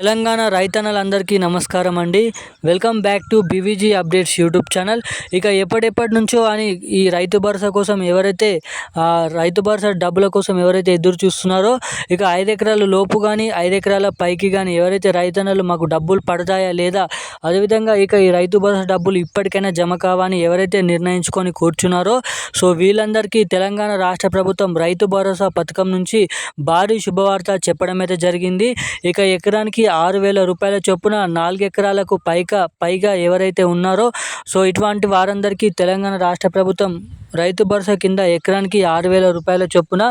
తెలంగాణ రైతన్నలందరికీ నమస్కారం అండి. Welcome back to BVG updates YouTube channel. ఇక ఎప్పటిప్పటి నుంచో అని ఈ రైతు భరోసా కోసం ఎవరైతే రైతు భరోసా డబ్బుల కోసం ఎవరైతే ఎదురు చూస్తున్నారో ఇక ఐదు ఎకరాల లోపు కానీ ఐదు ఎకరాల పైకి కానీ ఎవరైతే రైతన్నలు మాకు డబ్బులు పడతాయా లేదా అదేవిధంగా ఇక ఈ రైతు భరోసా డబ్బులు ఇప్పటికైనా జమ కావని ఎవరైతే నిర్ణయించుకొని కూర్చున్నారో సో వీళ్ళందరికీ తెలంగాణ రాష్ట్ర ప్రభుత్వం రైతు భరోసా పథకం నుంచి భారీ శుభవార్త చెప్పడం అయితే జరిగింది. ఇక ఎకరానికి ఆరు వేల రూపాయల చొప్పున నాలుగెకరాలకు పైగా పైగా ఎవరైతే ఉన్నారో సో ఇటువంటి వారందరికీ తెలంగాణ రాష్ట్ర ప్రభుత్వం రైతు భరోసా కింద ఎకరానికి ఆరు వేల రూపాయల చొప్పున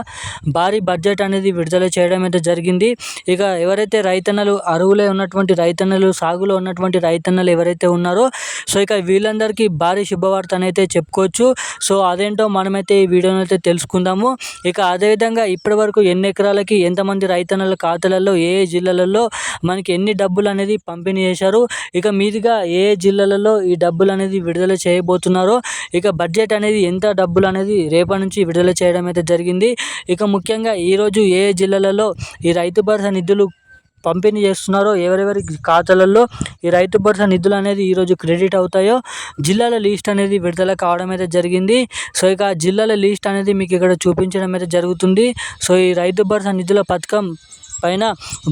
భారీ బడ్జెట్ అనేది విడుదల చేయడం అయితే జరిగింది. ఇక ఎవరైతే రైతన్నలు అరువులే ఉన్నటువంటి రైతన్నలు సాగులో ఉన్నటువంటి రైతన్నలు ఎవరైతే ఉన్నారో సో ఇక వీళ్ళందరికీ భారీ శుభవార్త అయితే చెప్పుకోవచ్చు. సో అదేంటో మనమైతే ఈ వీడియోని అయితే తెలుసుకుందాము. ఇక అదేవిధంగా ఇప్పటి వరకు ఎన్ని ఎకరాలకి ఎంతమంది రైతన్నల ఖాతాలలో ఏ ఏ జిల్లాలలో మనకి ఎన్ని డబ్బులు అనేది పంపిణీ చేశారు ఇక మీదుగా ఏ జిల్లాలలో ఈ డబ్బులు అనేది విడుదల చేయబోతున్నారో ఇక బడ్జెట్ అనేది ఎంత డబ్బులు అనేది రేపటి నుంచి విడుదల చేయడం అయితే జరిగింది. ఇక ముఖ్యంగా ఈరోజు ఏ జిల్లాలలో ఈ రైతు భరోసా నిధులు పంపిణీ చేస్తున్నారో ఎవరెవరి ఖాతాలలో ఈ రైతు భరోసా నిధులు అనేది ఈరోజు క్రెడిట్ అవుతాయో జిల్లాల లిస్ట్ అనేది విడుదల కావడం అయితే జరిగింది. సో ఇక జిల్లాల లిస్ట్ అనేది మీకు ఇక్కడ చూపించడం అయితే జరుగుతుంది. సో ఈ రైతు భరోసా నిధుల పథకం పైన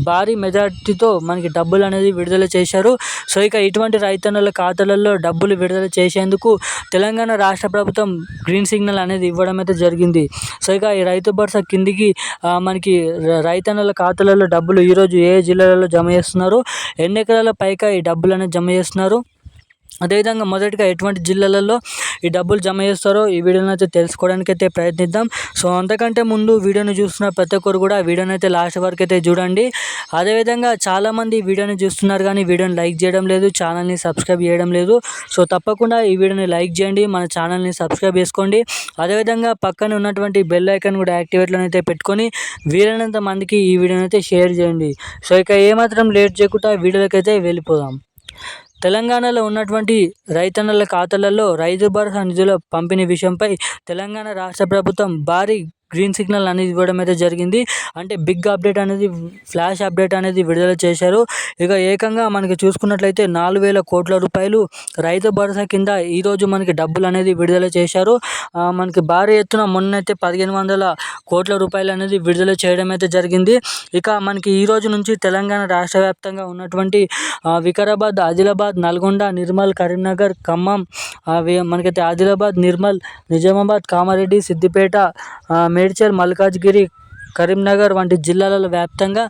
భారీ మెజార్టీతో మనకి డబ్బులు అనేది విడుదల చేశారు. సో ఇక ఇటువంటి రైతన్నుల ఖాతాలలో డబ్బులు విడుదల చేసేందుకు తెలంగాణ రాష్ట్ర ప్రభుత్వం గ్రీన్ సిగ్నల్ అనేది ఇవ్వడం అయితే జరిగింది. సో ఇక ఈ రైతు భరోసా కిందికి మనకి రైతన్నుల ఖాతాలలో డబ్బులు ఈరోజు ఏ జిల్లాలలో జమ చేస్తున్నారు? ఎన్ని ఎకరాల పైగా ఈ డబ్బులు అనేది జమ చేస్తున్నారు? అదేవిధంగా మొదటిగా ఎటువంటి జిల్లాలలో ఈ డబ్బులు జమ చేస్తారో ఈ వీడియోని అయితే తెలుసుకోవడానికి అయితే ప్రయత్నిద్దాం. సో అంతకంటే ముందు వీడియోని చూస్తున్న ప్రతి ఒక్కరు కూడా వీడియోని అయితే లాస్ట్ వరకు అయితే చూడండి. అదేవిధంగా చాలామంది వీడియోని చూస్తున్నారు కానీ వీడియోని లైక్ చేయడం లేదు ఛానల్ని సబ్స్క్రైబ్ చేయడం లేదు. సో తప్పకుండా ఈ వీడియోని లైక్ చేయండి మన ఛానల్ని సబ్స్క్రైబ్ చేసుకోండి. అదేవిధంగా పక్కన ఉన్నటువంటి బెల్ ఐకాన్ కూడా యాక్టివేట్లో అయితే పెట్టుకొని వీలైనంత మందికి ఈ వీడియోని అయితే షేర్ చేయండి. సో ఇక ఏమాత్రం లేట్ చేయకుండా వీడియోలకి అయితే వెళ్ళిపోదాం. తెలంగాణలో ఉన్నటువంటి రైతన్నల ఖాతాలలో రైతు భరోసా నిధుల పంపిణీ విషయంపై తెలంగాణ రాష్ట్ర ప్రభుత్వం భారీ గ్రీన్ సిగ్నల్ అనేది ఇవ్వడం అయితే జరిగింది. అంటే బిగ్ అప్డేట్ అనేది ఫ్లాష్ అప్డేట్ అనేది విడుదల చేశారు. ఇక ఏకంగా మనకి చూసుకున్నట్లయితే నాలుగు వేల కోట్ల రూపాయలు రైతు భరోసా కింద ఈరోజు మనకి డబ్బులు అనేది విడుదల చేశారు. మనకి భారీ ఎత్తున మొన్నైతే పదిహేను వందల కోట్ల రూపాయలు అనేది విడుదల చేయడం అయితే జరిగింది. ఇక మనకి ఈ రోజు నుంచి తెలంగాణ రాష్ట్ర వ్యాప్తంగా ఉన్నటువంటి వికారాబాద్ ఆదిలాబాద్ నల్గొండ నిర్మల్ కరీంనగర్ ఖమ్మం అవి మనకైతే ఆదిలాబాద్ నిర్మల్ నిజామాబాద్ కామారెడ్డి సిద్దిపేట మేడ్చల్ మల్కాజ్గిరి కరీంనగర్ వంటి జిల్లాలలో వ్యాప్తంగా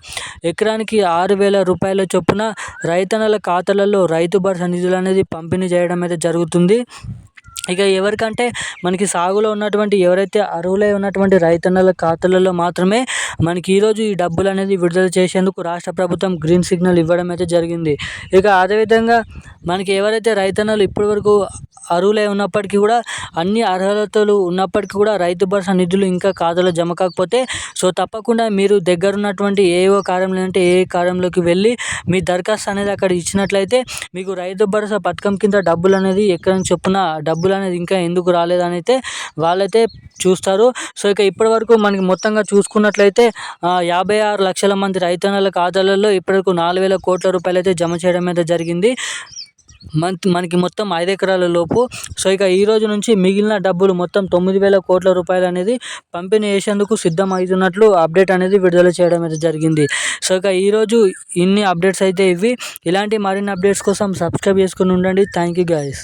ఎకరానికి ఆరు వేల రూపాయల చొప్పున రైతన్నల ఖాతాలలో రైతు భరోసా నిధులు అనేది పంపిణీ చేయడం అయితే జరుగుతుంది. ఇక ఎవరికంటే మనకి సాగులో ఉన్నటువంటి ఎవరైతే అర్హులై ఉన్నటువంటి రైతన్నల ఖాతాలలో మాత్రమే మనకి ఈరోజు ఈ డబ్బులు అనేది విడుదల చేసేందుకు రాష్ట్ర ప్రభుత్వం గ్రీన్ సిగ్నల్ ఇవ్వడం అయితే జరిగింది. ఇక అదేవిధంగా మనకి ఎవరైతే రైతన్నలు ఇప్పటివరకు అర్హులై ఉన్నప్పటికీ కూడా అన్ని అర్హతలు ఉన్నప్పటికీ కూడా రైతు భరోసా నిధులు ఇంకా ఖాతాలో జమ కాకపోతే సో తప్పకుండా మీరు దగ్గర ఉన్నటువంటి ఏవో కార్యంలో లేదంటే ఏ కార్యంలోకి వెళ్ళి మీ దరఖాస్తు అనేది అక్కడ ఇచ్చినట్లయితే మీకు రైతు భరోసా పథకం కింద డబ్బులు అనేది ఎక్కడ చొప్పున డబ్బులు అనేది ఇంకా ఎందుకు రాలేదని అయితే వాళ్ళైతే చూస్తారు. సో ఇక ఇప్పటివరకు మనకి మొత్తంగా చూసుకున్నట్లయితే యాభై ఆరు లక్షల మంది రైతన్నల ఖాతాలలో ఇప్పటివరకు నాలుగు వేల కోట్ల రూపాయలు అయితే జమ చేయడం అయితే జరిగింది. మంత్ మనకి మొత్తం ఐదు ఎకరాల లోపు. సో ఇక ఈ రోజు నుంచి మిగిలిన డబ్బులు మొత్తం తొమ్మిది వేల కోట్ల రూపాయలు అనేది పంపిణీ చేసేందుకు సిద్ధం అవుతున్నట్లు అప్డేట్ అనేది విడుదల చేయడం అయితే జరిగింది. సో ఇక ఈరోజు ఇన్ని అప్డేట్స్ అయితే ఇవి. ఇలాంటి మరిన్ని అప్డేట్స్ కోసం సబ్స్క్రైబ్ చేసుకుని ఉండండి. Thank you guys